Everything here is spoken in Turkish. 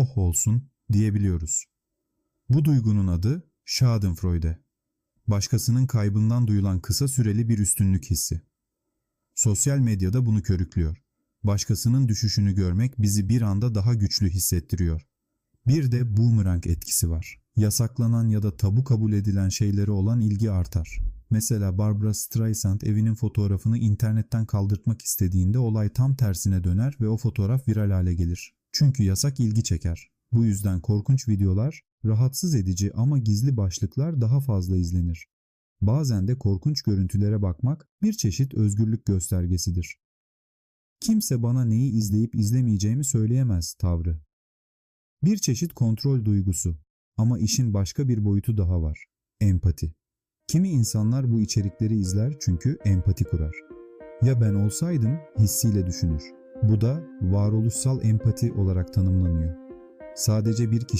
oh olsun diyebiliyoruz. Bu duygunun adı Schadenfreude. Başkasının kaybından duyulan kısa süreli bir üstünlük hissi. Sosyal medyada bunu körüklüyor. Başkasının düşüşünü görmek bizi bir anda daha güçlü hissettiriyor. Bir de boomerang etkisi var. Yasaklanan ya da tabu kabul edilen şeylere olan ilgi artar. Mesela Barbara Streisand evinin fotoğrafını internetten kaldırtmak istediğinde olay tam tersine döner ve o fotoğraf viral hale gelir. Çünkü yasak ilgi çeker. Bu yüzden korkunç videolar, rahatsız edici ama gizli başlıklar daha fazla izlenir. Bazen de korkunç görüntülere bakmak bir çeşit özgürlük göstergesidir. Kimse bana neyi izleyip izlemeyeceğimi söyleyemez tavrı. Bir çeşit kontrol duygusu ama işin başka bir boyutu daha var. Empati. Kimi insanlar bu içerikleri izler çünkü empati kurar. Ya ben olsaydım hissiyle düşünür. Bu da varoluşsal empati olarak tanımlanıyor. Sadece bir kişi